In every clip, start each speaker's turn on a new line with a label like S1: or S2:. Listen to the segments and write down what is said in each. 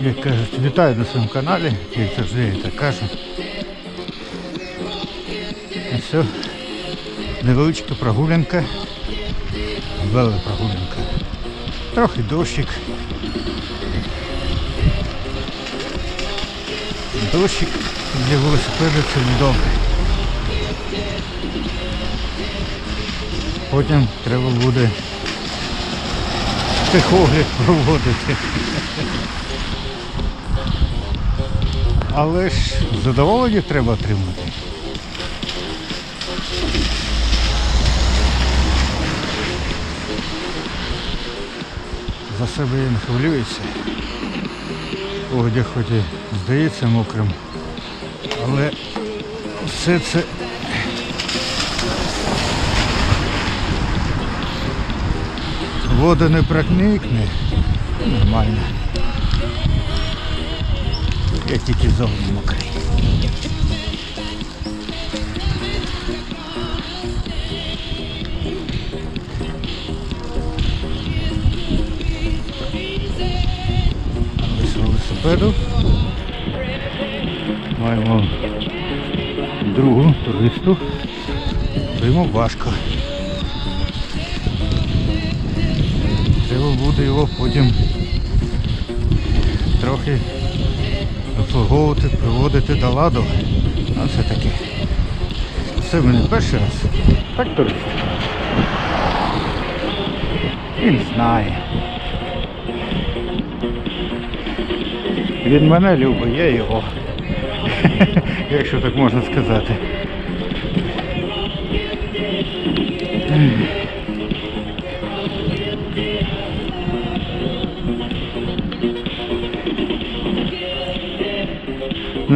S1: Як кажуть, вітаю на своєму каналі, як завжди я так кажу. І все. Невеличка прогулянка. Велика прогулянка. Трохи дощик. Дощик для велосипеда це не добре. Потім треба буде техогляд проводити. Але ж задоволення треба отримати. За себе я не хвилююся. Одяг хоч і здається мокрим, але все це вода не проникне. Нормально. Я тільки зовні мокрий. Велосипеду. Маємо другу туристу. то Йому важко. Буде його потім трохи обслуговувати, приводити до ладу. А все таки. Це мене перший раз. Так турист. Він знає. Він мене любить, я його. Якщо так можна сказати.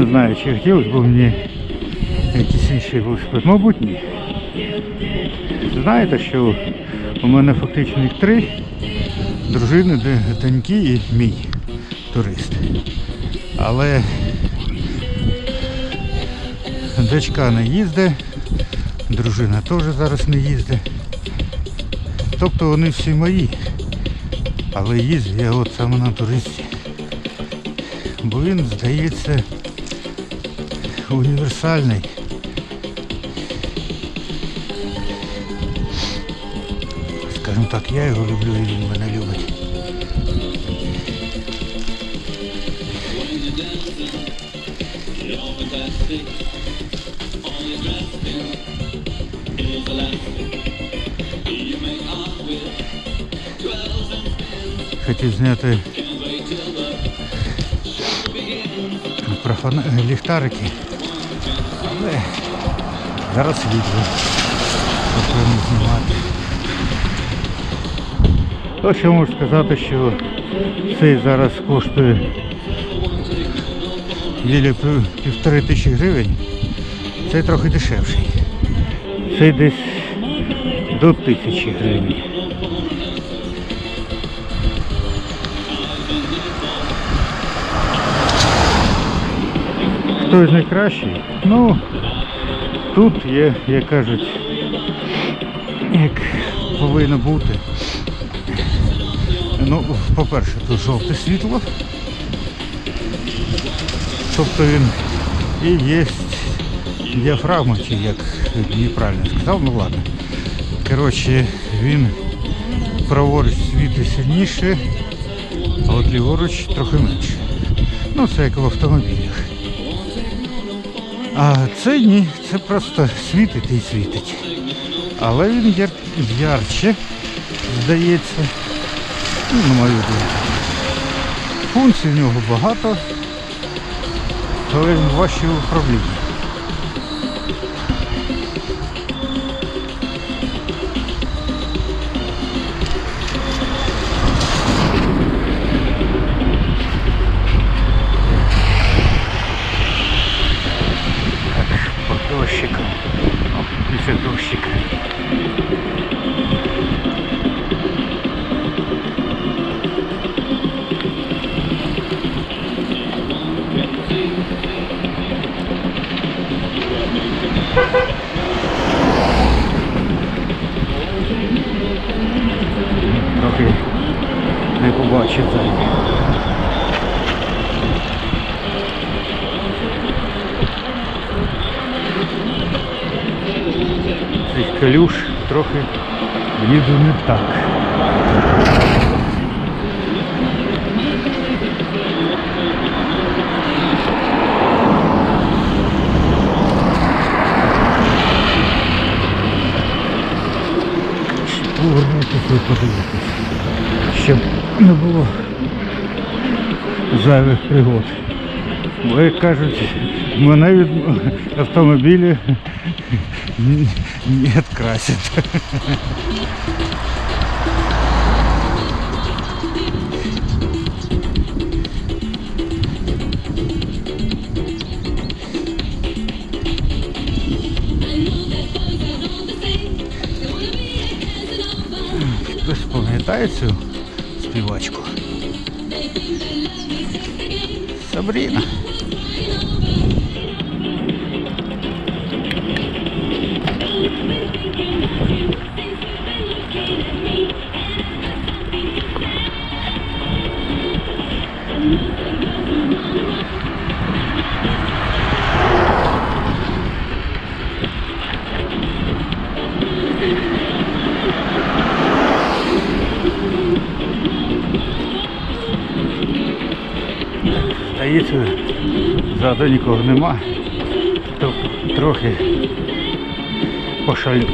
S1: Знаю, чи хотілося б мені якийсь інший велосипед. Мабуть, ні. Знаєте, що у мене фактично їх три дружини, доньки і мій турист. Але дочка не їздить, дружина теж зараз не їздить. Тобто вони всі мої. Але їздю я от саме на туристі. Бо він, здається, універсальний. Скажімо так, я його люблю і він мене любить. Хотів зняти про фона- ліхтарики, але зараз тобто не знімати. То що можу сказати, що цей зараз коштує біля півтори тисячі гривень. Цей трохи дешевший. Цей десь до тисячі гривень. Хто з найкращий? Ну, тут є, як кажуть, як повинно бути. Ну, по-перше, тут жовте світло. Тобто він і є діафрагма, чи як неправильно сказав, ну ладно. Коротше, він праворуч світить сильніше, а от ліворуч трохи менше. Ну, це як в автомобілях. А це ні, це просто світить і світить. Але він яр... ярче, здається. Ну, на мою думку. Функцій в нього багато, але він важче в управлінні. Не побачить Цей калюш трохи їду не так. Повернутися і. Щоб не було зайвих пригод. Бо як кажуть, мене від автомобілі не красять. Хтось пам'ятає цю співачку? Сабріна. Здається, ззаду нікого нема. То трохи пошалю.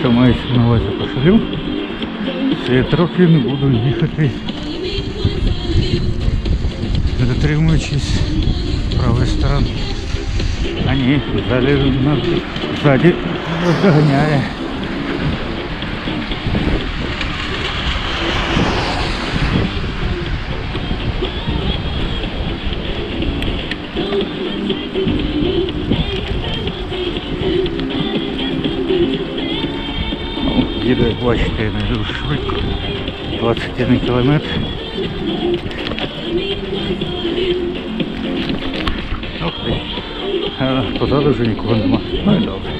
S1: Що мається на увазі пошалю, це я трохи не буду їхати, дотримуючись правої сторони. А ні, ззаді, ззаді доганяє. Їду, бачите, не дуже швидко. 21 кілометр. Ух ти. А, позаду вже нікого нема. Ну і добре.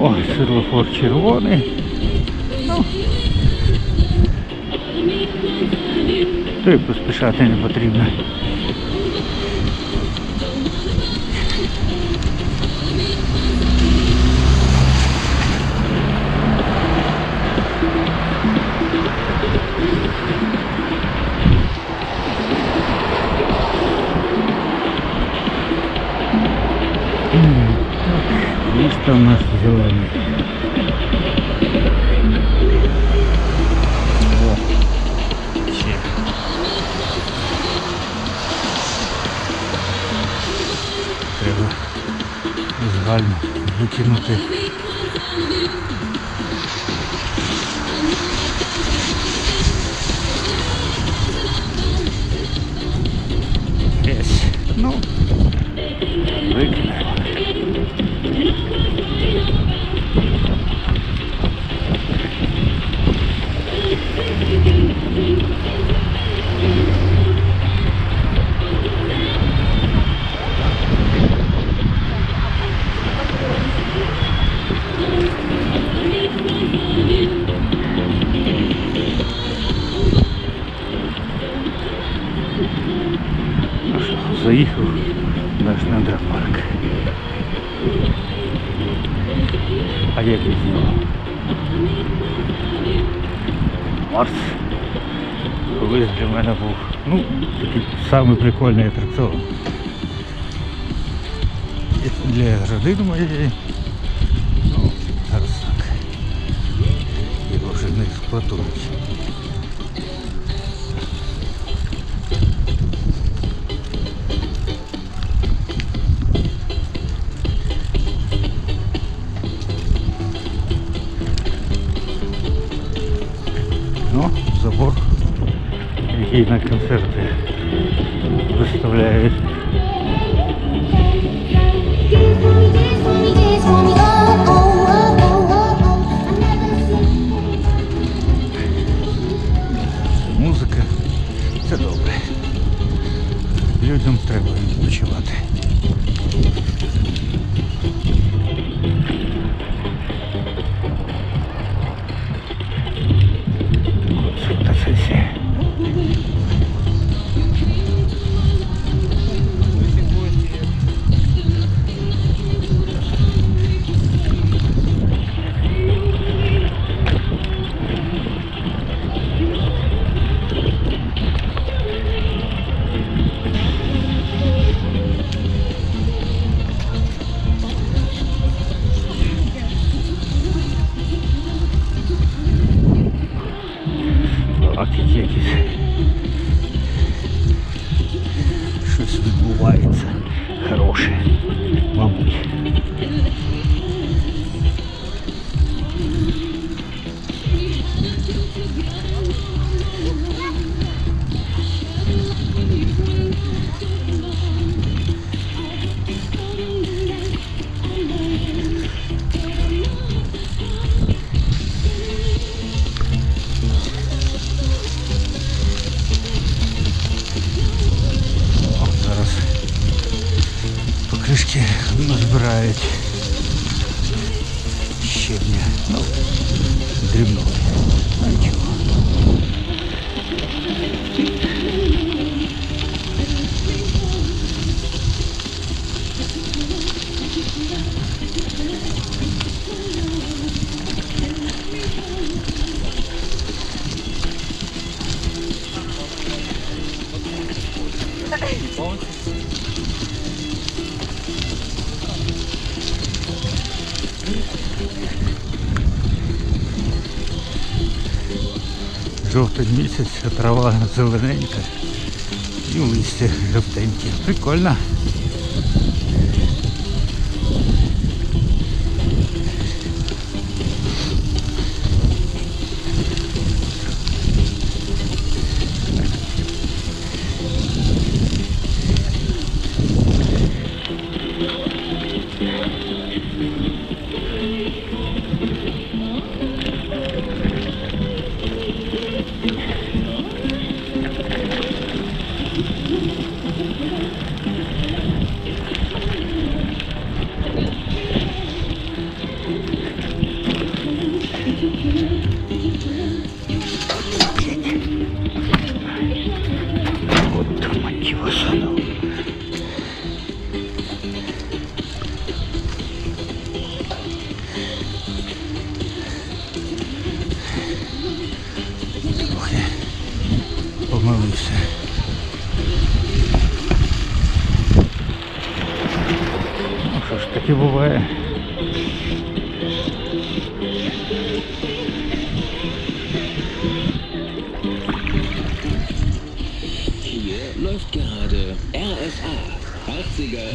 S1: О, світлофор червоний. Ну. То й поспішати не потрібно. Місто у нас зелене. О, ще. Треба згально викинути. Єсь. Ну, викинемо. Ну ну, такий самий прикольний атракціон. І Для родини моєї. Ну, зараз так. Його вже не експлуатують. Ну, забор, який на
S2: концерты выставляет.
S1: Музика це добре. Людям треба відпочивати. Жовтий місяць, трава зелененька і листя жовтенькі. Прикольно. От мать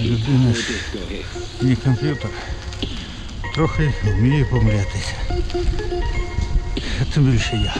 S1: Людина ж
S3: Disco Hit.
S1: не комп'ютер. Трохи вміє помилятися. А Тим більше я.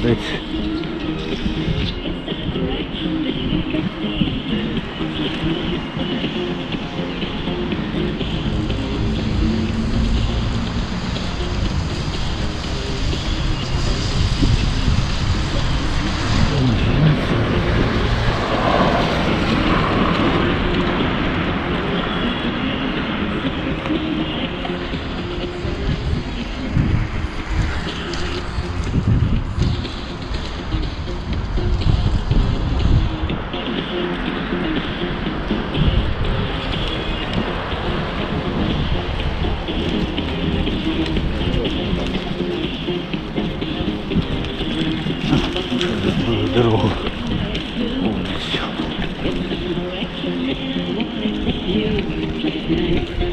S1: Thanks. Thank you.